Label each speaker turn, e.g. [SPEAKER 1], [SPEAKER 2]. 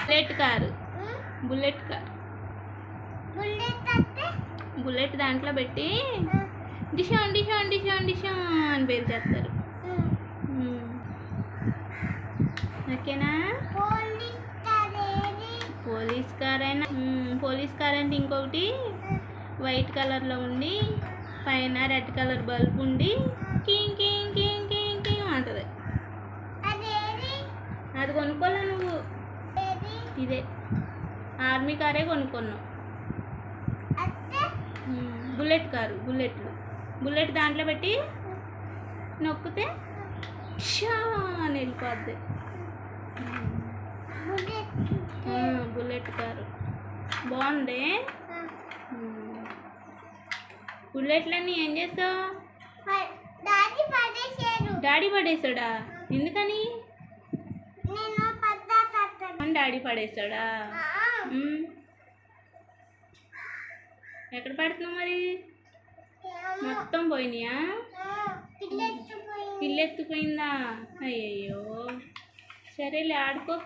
[SPEAKER 1] Bullet car. Bullet car
[SPEAKER 2] bullet
[SPEAKER 1] దాంట్లో పెట్టి డిషాన్ డిషాన్ డిషాన్ డిషాన్ అని పేరు చేస్తారు. ఓకేనా?
[SPEAKER 2] పోలీస్
[SPEAKER 1] కార్ అయినా పోలీస్ కార్ అంటే ఇంకొకటి వైట్ కలర్లో ఉండి పైన రెడ్ కలర్ బల్బ్ ఉండి కింగ్ కింగ్ కింగ్ అంటది
[SPEAKER 2] అదేది
[SPEAKER 1] అది కొనుక్కోలే నువ్వు? ఇదే. ఆర్మీ కారే కొనుక్కున్నావు. బుల్లెట్ కారు బుల్లెట్లు. బుల్లెట్ దాంట్లో పెట్టి నొక్కితే షా అని వెళ్ళిపోద్ది
[SPEAKER 2] బుల్లెట్
[SPEAKER 1] కారు. బాగుంది. బుల్లెట్లన్నీ ఏం చేస్తావు? డాడీ పడేసాడా? ఎందుకని? డాడీ పడేసాడా మ్మ్. ఎక్కడ పడుతున్నావు మరి? మొత్తం పోయినాయా? పిల్లెత్తుపోయిందా అయ్యయ్యో. సరేలే ఆడుకో.